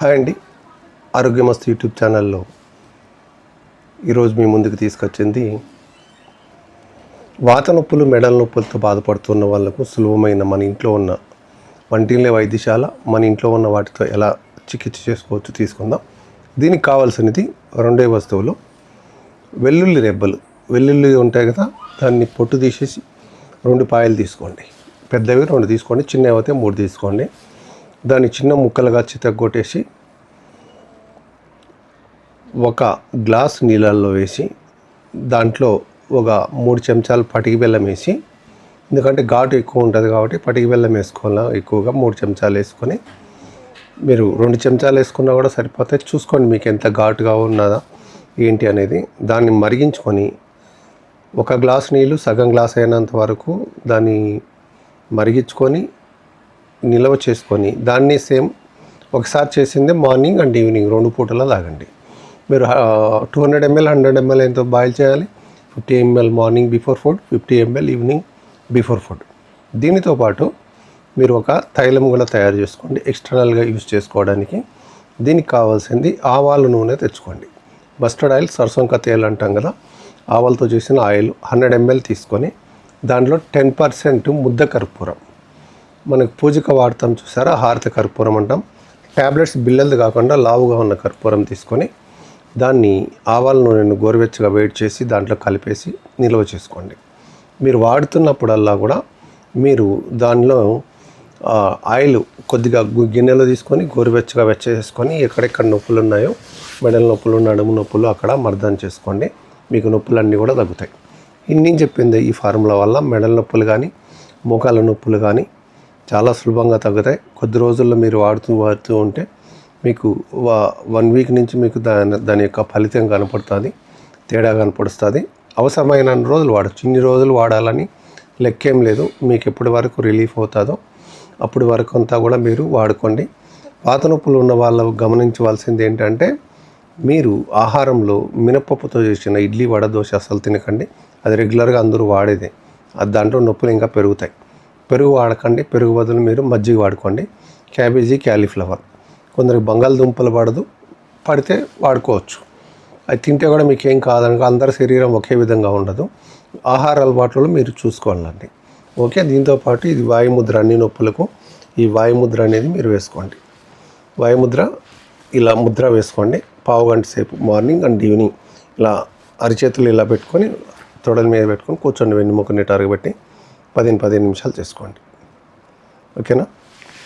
Hi అండి. ఆరోగ్యమస్తు YouTube ఛానల్లో ఈరోజు మీ ముందుకు తీసుకొచ్చింది వాత నొప్పులు మెడల నొప్పులతో బాధపడుతున్న వాళ్ళకు సులభమైన మన ఇంట్లో ఉన్న వంటిల్లే వైద్యశాల మన ఇంట్లో ఉన్న వాటితో ఎలా చికిత్స చేసుకోవచ్చు తీసుకుందాం. దీనికి కావాల్సినది రెండే వస్తువులు. వెల్లుల్లి రెబ్బలు. వెల్లుల్లి ఉంటాయి కదా దాన్ని పొట్టు తీసేసి రెండు పాయలు తీసుకోండి. పెద్దవి రెండు తీసుకోండి చిన్నవి అయితే మూడు తీసుకోండి. దాన్ని చిన్న ముక్కలుగా చితగ్గొట్టేసి ఒక గ్లాస్ నీళ్ళల్లో వేసి దాంట్లో ఒక మూడు చెంచాలు పటికి బెల్లం వేసి ఎందుకంటే ఘాటు ఎక్కువ ఉంటుంది కాబట్టి పటికి బెల్లం వేసుకోవాలి ఎక్కువగా మూడు చెంచాలు వేసుకొని. మీరు రెండు చెంచాలు వేసుకున్నా కూడా సరిపోతే చూసుకోండి మీకు ఎంత ఘాటుగా ఉన్నదా ఏంటి అనేది. దాన్ని మరిగించుకొని ఒక గ్లాస్ నీళ్ళు సగం గ్లాస్ అయినంత వరకు దాన్ని మరిగించుకొని నిల్వ చేసుకొని దాన్ని సేమ్ ఒకసారి చేసింది మార్నింగ్ అండ్ ఈవినింగ్ రెండు పూటలా తాగండి. మీరు two hundred ML hundred ML ఎంతో బాయిల్ చేయాలి. Fifty ML morning before food fifty ML evening before food దీనితో పాటు మీరు ఒక తైలం కూడా తయారు చేసుకోండి. ఎక్స్టర్నల్గా యూజ్ చేసుకోవడానికి దీనికి కావాల్సింది ఆవాల నూనె తెచ్చుకోండి. మస్టర్డ్ ఆయిల్ సరసంక తేల్ అంటాం కదా ఆవాలతో చేసిన ఆయిల్ హండ్రెడ్ ఎంఎల్ తీసుకొని దాంట్లో టెన్ పర్సెంట్ ముద్ద కర్పూరం మనకు పూజకు వాడతాం చూసారా? హారత కర్పూరం అంటాం. ట్యాబ్లెట్స్ బిల్లలు కాకుండా లావుగా ఉన్న కర్పూరం తీసుకొని దాన్ని ఆవాల నూనెను గోరువెచ్చగా వేడి చేసి దాంట్లో కలిపేసి నిల్వ చేసుకోండి. మీరు వాడుతున్నప్పుడల్లా కూడా మీరు దానిలో ఆయిల్ కొద్దిగా గిన్నెలో తీసుకొని గోరువెచ్చగా వెచ్చేసుకొని ఎక్కడెక్కడ నొప్పులు ఉన్నాయో మెడల నొప్పులు నడుము నొప్పులు అక్కడ మర్దన చేసుకోండి. మీకు నొప్పులన్నీ కూడా తగ్గుతాయి. ఇన్ని చెప్పింది ఈ ఫార్ములా వల్ల మెడల నొప్పులు కానీ మోకాల నొప్పులు కానీ చాలా సులభంగా తగ్గుతాయి. కొద్ది రోజుల్లో మీరు వాడుతూ వాడుతూ ఉంటే మీకు వన్ వీక్ నుంచి మీకు దాని దాని యొక్క ఫలితం కనపడుతుంది తేడా కనపడుస్తుంది. అవసరమైన రోజులు వాడచ్చు. ఇన్ని రోజులు వాడాలని లెక్కేం లేదు. మీకు ఎప్పటి వరకు రిలీఫ్ అవుతుందో అప్పటి వరకు అంతా కూడా మీరు వాడుకోండి. పాత నొప్పులు ఉన్న వాళ్ళు గమనించవలసింది ఏంటంటే మీరు ఆహారంలో మినపప్పుతో చేసిన ఇడ్లీ వడ దోశ అసలు తినకండి. అది రెగ్యులర్గా అందరూ వాడేదే. దాంట్లో నొప్పులు ఇంకా పెరుగుతాయి. పెరుగు వాడకండి పెరుగు బదులు మీరు మజ్జిగ వాడుకోండి. Cabbage cauliflower. కొందరికి బంగాళదుంపలు పడదు పడితే వాడుకోవచ్చు. అది తింటే కూడా మీకు ఏం కాదనుకో అందరి శరీరం ఒకే విధంగా ఉండదు. ఆహార అలవాట్లలో మీరు చూసుకోవాలండి. ఓకే దీంతో పాటు ఇది వాయుముద్ర అన్ని నొప్పులకు ఈ వాయుముద్ర అనేది మీరు వేసుకోండి. వాయుముద్ర ఇలా ముద్ర వేసుకోండి. పావు గంట సేపు మార్నింగ్ అండ్ ఈవినింగ్. ఇలా అరిచేతులు ఇలా పెట్టుకొని తొడల మీద పెట్టుకొని కూర్చోండి వెన్నుముక నిటారుగా పెట్టి. పదిహేను పదిహేను నిమిషాలు చేసుకోండి. ఓకేనా?